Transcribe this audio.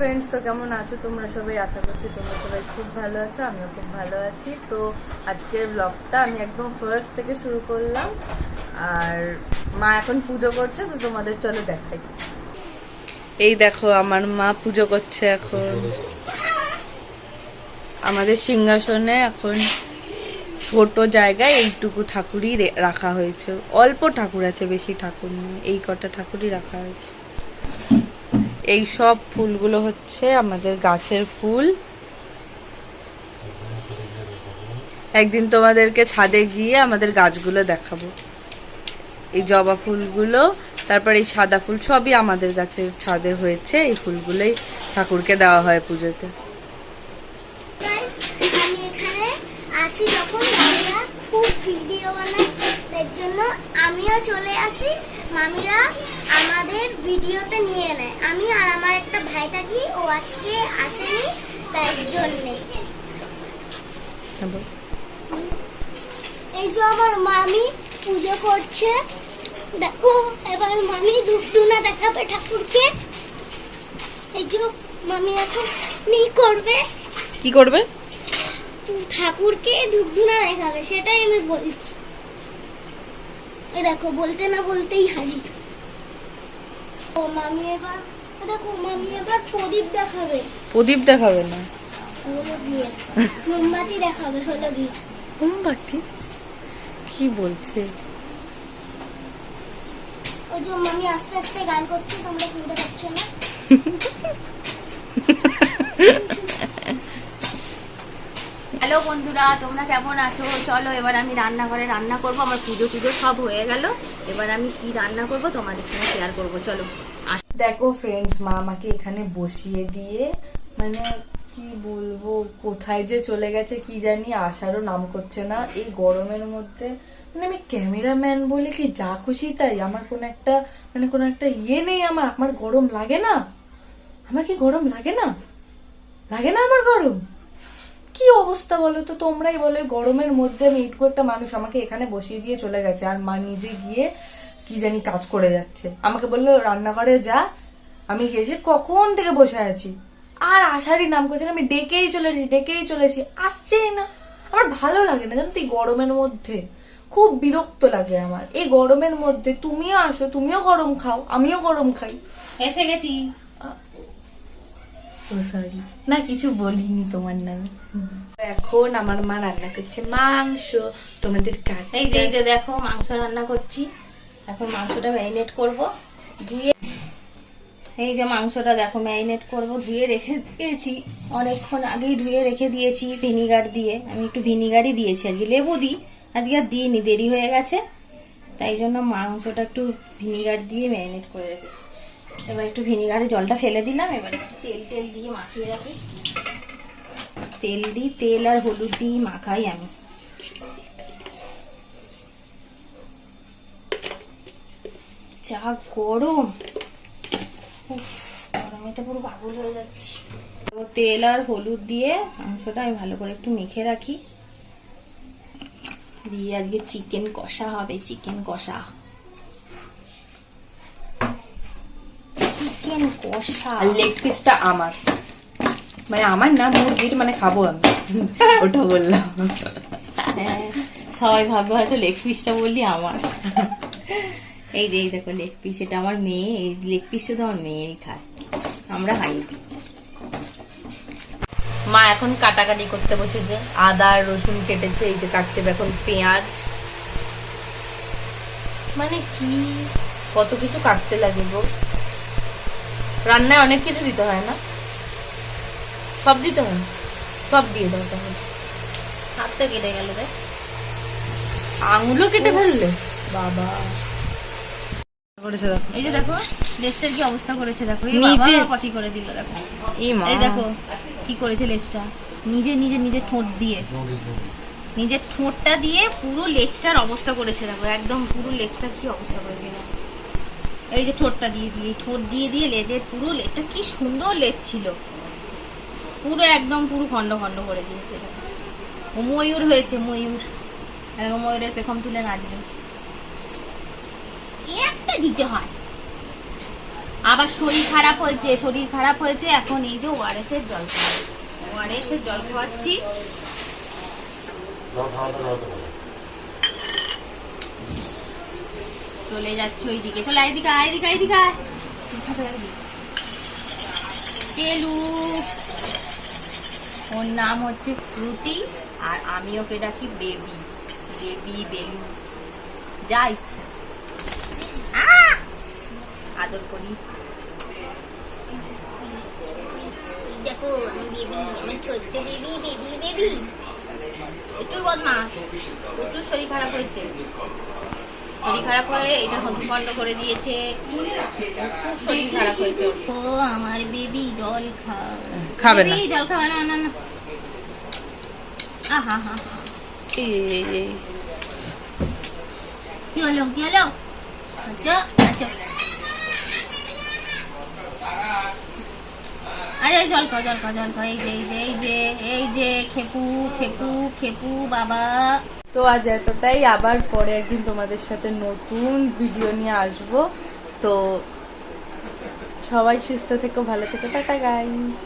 Friends তো কেমন আছো? তোমরা সবাই আশা করছি তোমরা সবাই খুব ভালো আছো, আমিও খুব ভালো আছি। তো আজকের ব্লগটা আমি একদম ফার্স্ট থেকে শুরু করলাম। আর মা এখন পুজো করছে, তো তোমাদের চলো দেখাই। এই দেখো, আমার মা পুজো করছে এখন। আমাদের সিংহাসনে এখন ছোট জায়গায় এইটুকু ঠাকুরই রাখা হয়েছে। অল্প ঠাকুর আছে, বেশি ঠাকুর নেই। এই কটা ঠাকুরই রাখা হয়েছে। এই সব ফুলগুলো হচ্ছে আমাদের গাছের ফুল। একদিন তোমাদেরকে ছাদে গিয়ে আমাদের গাছগুলো দেখাবো। এই জবা ফুলগুলো, তারপর এই সাদা ফুল সবই আমাদের গাছের ছাদে হয়েছে। এই ফুলগুলোই ঠাকুরকে দেওয়া হয় পুজোতে Guys, আমি এখানে আসি যখন, মামিরা খুব ভিডিও বানায়, এর জন্য আমিও চলে আসি। মামিরা আমাদের ভিডিওতে নিয়ে নেয়। আমি আর আমার একটা ভাই থাকি, ও আজকে আসেনি তাই জন্যে। এই যে আমার মামি পুজো করছে। দেখো, এবার মামি দুষ্টুনা দেখাবে ঠাকুরকে। এই যে মামি এখন নি করবে? কি করবে? ঠাকুরকে ধূপধুনা দেখাবে সেটাই আমি বলছি। এই দেখো বলতে না বলতেই হাজির। ও মামি এবার ও দেখো মামি এবার প্রদীপ দেখাবে। প্রদীপ দেখাবে না? হলো গিয়ে মোমবাতি দেখাবে হলো গিয়ে মোমবাতি? কি বলছে? ওই যে মামি আস্তে আস্তে গান করছে তোমরা শুনতে পাচ্ছ না? হ্যালো বন্ধুরা, তোমরা কেমন আছো? চলো, এবার আমি রান্নাঘরে রান্না করব। আমার পুজো টুজো সব হয়ে গেল। এবার আমি কি রান্না করব তোমাদের সঙ্গে শেয়ার করব। চলো দেখো ফ্রেন্ডস মা আমাকে এখানে বসিয়ে দিয়ে মানে কি বলব, কোথায় যে চলে গেছে কি জানি আসারও নাম করছে না। এই গরমের মধ্যে মানে আমি ক্যামেরাম্যান বলে কি, যা খুশি তাই। আমার কোন একটা মানে কোন একটা ইয়ে নেই আমার। আমার গরম লাগে না। আমার কি গরম লাগে না? লাগে না আমার গরম? কি অবস্থা বলো তো? তোমরাই বলো গরমের মধ্যে আমি ইটকু একটা মানুষ আমাকে এখানে বসিয়ে দিয়ে চলে গেছে, আর মা নিজে গিয়ে কি জানি কাজ করে যাচ্ছে। আমাকে বলল, রান্নাঘরে যা। আমি এসে কখন থেকে বসে আছি? আর আশারই নাম করছে আমি ডেকেই চলেছি ডেকেই চলেছি আসছেই না। আমার ভালো লাগে না, জানো তো গরমের মধ্যে। খুব বিরক্ত লাগে আমার। এই গরমের মধ্যে তুমিও আসো, তুমিও গরম খাও, আমিও গরম খাই। এসে গেছি। ও সরি না কিছু বলিনি তোমার নামে। এখন আমার মা রান্না করছে মাংস। তোমাদের কাট এই যে এই যে দেখো মাংস রান্না করছি। এখন মাংসটা ম্যারিনেট করব। ধুয়ে এই যে মাংসটা দেখো ম্যারিনেট করব। ধুয়ে রেখে দিয়েছি। অনেকক্ষণ আগেই ধুয়ে রেখে দিয়েছি ভিনিগার দিয়ে। আমি একটু ভিনিগারই দিয়েছি আজকে। লেবু দিই। আজকে আর দিইনি দেরি হয়ে গেছে। তাই জন্য মাংসটা একটু ভিনিগার দিয়ে ম্যারিনেট করে রেখেছি। এবার একটু ভিনিগারে জলটা ফেলে দিলাম, এবার একটু তেল টেল দিয়ে মাখিয়ে রাখি। তেল দিই, তেল আর হলুদ দিয়ে মাখাই আমি। যা গরম! গরমে তো পুরো পাগল হয়ে যাচ্ছি। তো তেল আর হলুদ দিয়ে মাংসটা আমি ভালো করে একটু মেখে রাখি। দিয়ে আজকে চিকেন কষা হবে, চিকেন কষা। চিকেন কষা। আর লেগ পিসটা আমার। মানে আমার না মুরগির মানে খাব আমি। ওটা বললাম। হ্যাঁ, সবাই ভাববে হয়তো লেগ পিসটা বললি আমার। এই যে এই দেখো লেগ পিস এটা আমার মেয়ে এই লেগ পিস শুধু আমার মেয়েই খায়। আমরা খাই মা এখন কাটাকাটি করতে বসেছে। আদা রসুন কেটেছে এই যে কাটছে এখন পেঁয়াজ। মানে কি কত কিছু কাটতে লাগে গো। রান্নায় অনেক কিছু দিতে হয় না? সব দিতে হয়? সব দিয়ে দাও তাহলে। হাতটা কেটে গেল দেখ আঙুলও কেটে ফেললে? বাবা। করেছে দেখো। এই যে দেখো লেজটার কি অবস্থা করেছে দেখো। এই নিজে- পটি করে দিল দেখো। ই মা। এই দেখো কি করেছে লেজটা? নিজে নিজে নিজে ঠোঁট দিয়ে। নিজের ঠোঁটটা দিয়ে পুরো লেজটার অবস্থা করেছে দেখো। একদম পুরো লেজটার কি অবস্থা করেছে দেখো। এই যে ঠোঁটটা দিয়ে দিয়ে ঠোঁট দিয়ে দিয়ে লেজের পুরো লেজটা কি সুন্দর লেজ ছিল। পুরো একদম পুরো খন্ড খন্ড করে দিয়েছে ও ময়ূর হয়েছে, ময়ূর। ময়ূরের পেখম তুলে নাচবে। একটা দিতে হয়। আবার শরীর খারাপ হয়েছে, শরীর খারাপ হয়েছে, এখন এই যে ওআরএস এর জল খাওয়া ওআরএস এর জল খাওয়াচ্ছি। চলে যাচ্ছে ওইদিকে। চলে এইদিকে আয়, এইদিকে আয়, এইদিকে আয়। কেলু। ওর নাম হচ্ছে ফ্রুটি আর আমি ওকে ডাকি বেবি। বেবি বেলু। যা ইচ্ছা! আদর করি। দেখো আমি বেবি আমার ছোট্ট বেবি বেবি বেবি। প্রচুর বদমাস প্রচুর শরীর খারাপ হয়েছে। শরীর খারাপ হয়ে এটা বন্ধ করে দিয়েছে। খুব শরীর খারাপ হয়েছে। ও আমার বেবি জল খা খাবে না। জল খাওয়া না না না। আহা হা কি হলো কি হলো? আচ্ছা আচ্ছা। আরে জল খাও জল খাও, জল এই যে এই যে এই যে এই যে, খেপু খেপু খেপু, বাবা। তো আজ এতটাই। আবার পরে একদিন তোমাদের সাথে নতুন ভিডিও নিয়ে আসব। তো সবাই সুস্থ থেকো, ভালো থেকো। Tata guys